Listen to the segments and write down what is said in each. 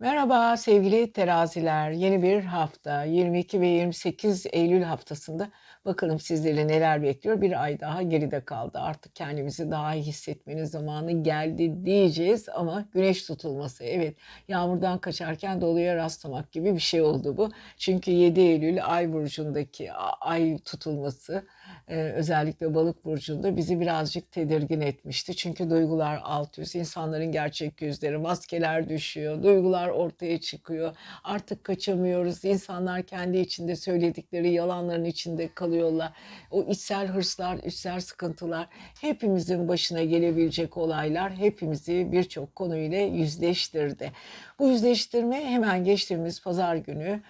Merhaba sevgili teraziler. Yeni bir hafta 22 ve 28 Eylül haftasında bakalım sizleri neler bekliyor. Bir ay daha geride kaldı. Artık kendimizi daha iyi hissetmenin zamanı geldi diyeceğiz ama güneş tutulması evet yağmurdan kaçarken doluya rastlamak gibi bir şey oldu bu. Çünkü 7 Eylül ay burcundaki ay tutulması özellikle balık burcunda bizi birazcık tedirgin etmişti. Çünkü duygular alt üst, insanların gerçek yüzleri, maskeler düşüyor, duygular ortaya çıkıyor. Artık kaçamıyoruz. İnsanlar kendi içinde söyledikleri yalanların içinde kalıyorlar. O içsel hırslar, içsel sıkıntılar hepimizin başına gelebilecek olaylar hepimizi birçok konuyla yüzleştirdi. Bu yüzleştirme hemen geçtiğimiz pazar günü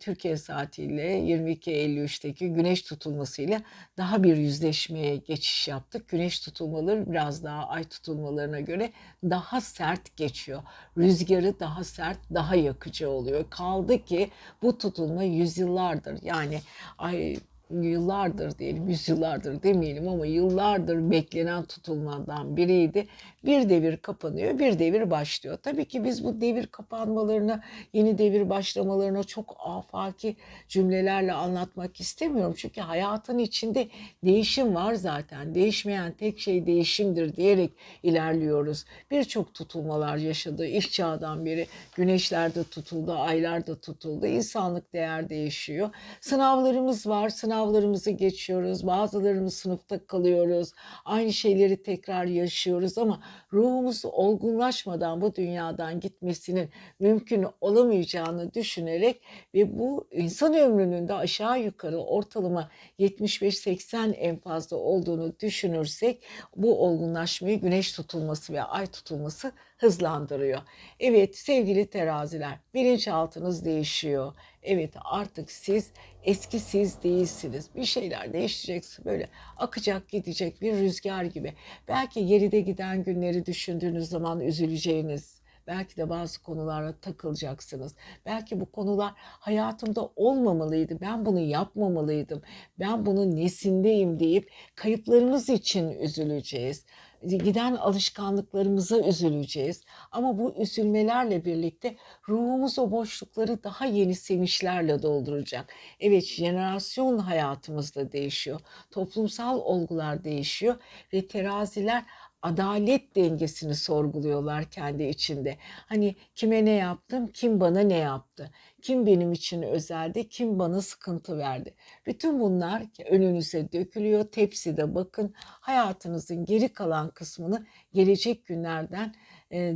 Türkiye saatiyle 22.53'teki güneş tutulmasıyla daha bir yüzleşmeye geçiş yaptık. Güneş tutulmaları biraz daha ay tutulmalarına göre daha sert geçiyor. Rüzgarı daha sert, daha yakıcı oluyor. Kaldı ki bu tutulma yüzyıllardır yani ay yıllardır diyelim, yüzyıllardır demeyelim ama yıllardır beklenen tutulmadan biriydi. Bir devir kapanıyor, bir devir başlıyor. Tabii ki biz bu devir kapanmalarını, yeni devir başlamalarına çok afaki cümlelerle anlatmak istemiyorum. Çünkü hayatın içinde değişim var zaten. Değişmeyen tek şey değişimdir diyerek ilerliyoruz. Birçok tutulmalar yaşadı. İlk çağdan beri güneşler de tutuldu, aylar da tutuldu. İnsanlık değer değişiyor. Sınavlarımız var, sınavlarımızı geçiyoruz. Bazılarımız sınıfta kalıyoruz. Aynı şeyleri tekrar yaşıyoruz ama ruhumuz olgunlaşmadan bu dünyadan gitmesinin mümkün olamayacağını düşünerek ve bu insan ömrünün de aşağı yukarı ortalama 75-80 en fazla olduğunu düşünürsek bu olgunlaşmayı güneş tutulması ve ay tutulması hızlandırıyor. Evet sevgili teraziler bilinçaltınız değişiyor. Evet artık siz eski siz değilsiniz. Bir şeyler değişecek böyle akacak gidecek bir rüzgar gibi. Belki geride giden günleri düşündüğünüz zaman üzüleceğiniz Belki de bazı konulara takılacaksınız. Belki bu konular hayatımda olmamalıydı. Ben bunu yapmamalıydım. Ben bunun nesindeyim deyip kayıplarımız için üzüleceğiz giden alışkanlıklarımıza üzüleceğiz. Ama bu üzülmelerle birlikte ruhumuz o boşlukları daha yeni sevinçlerle dolduracak. Evet jenerasyon hayatımızda değişiyor. Toplumsal olgular değişiyor ve teraziler adalet dengesini sorguluyorlar kendi içinde. Hani kime ne yaptım, kim bana ne yaptı? Kim benim için özeldi, kim bana sıkıntı verdi? Bütün bunlar önünüze dökülüyor. Tepside bakın hayatınızın geri kalan kısmını gelecek günlerden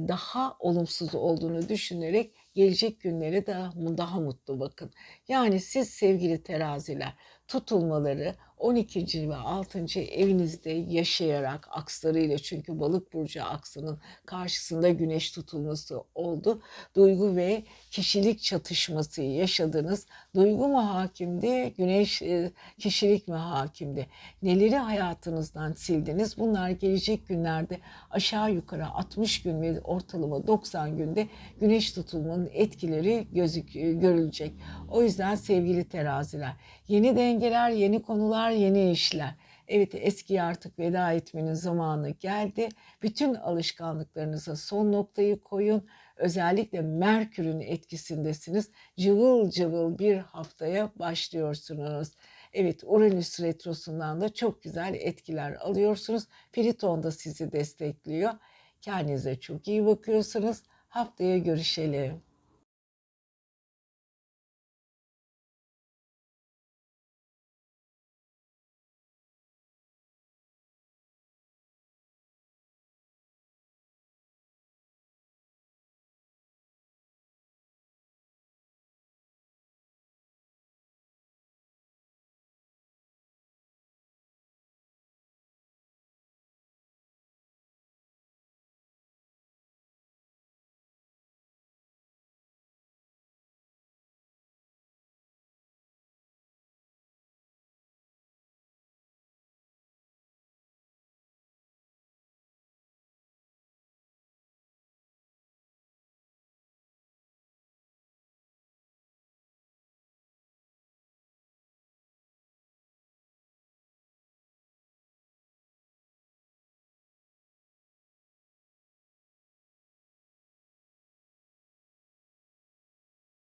daha olumsuz olduğunu düşünerek gelecek günleri daha, daha mutlu bakın. Yani siz sevgili teraziler tutulmaları 12. ve 6. evinizde yaşayarak akslarıyla çünkü balık burcu aksının karşısında güneş tutulması oldu. Duygu ve kişilik çatışması yaşadınız. Duygu mu hakimdi, güneş e, kişilik mi hakimdi? Neleri hayatınızdan sildiniz? Bunlar gelecek günlerde aşağı yukarı 60 gün ve ortalama 90 günde güneş tutulmanın etkileri gözük görülecek. O yüzden sevgili teraziler, yeni dengeler, yeni konular, yeni işler. Evet eskiye artık veda etmenin zamanı geldi. Bütün alışkanlıklarınıza son noktayı koyun. Özellikle Merkür'ün etkisindesiniz. Cıvıl cıvıl bir haftaya başlıyorsunuz. Evet Uranüs retrosundan da çok güzel etkiler alıyorsunuz. Pliton da sizi destekliyor. Kendinize çok iyi bakıyorsunuz. Haftaya görüşelim.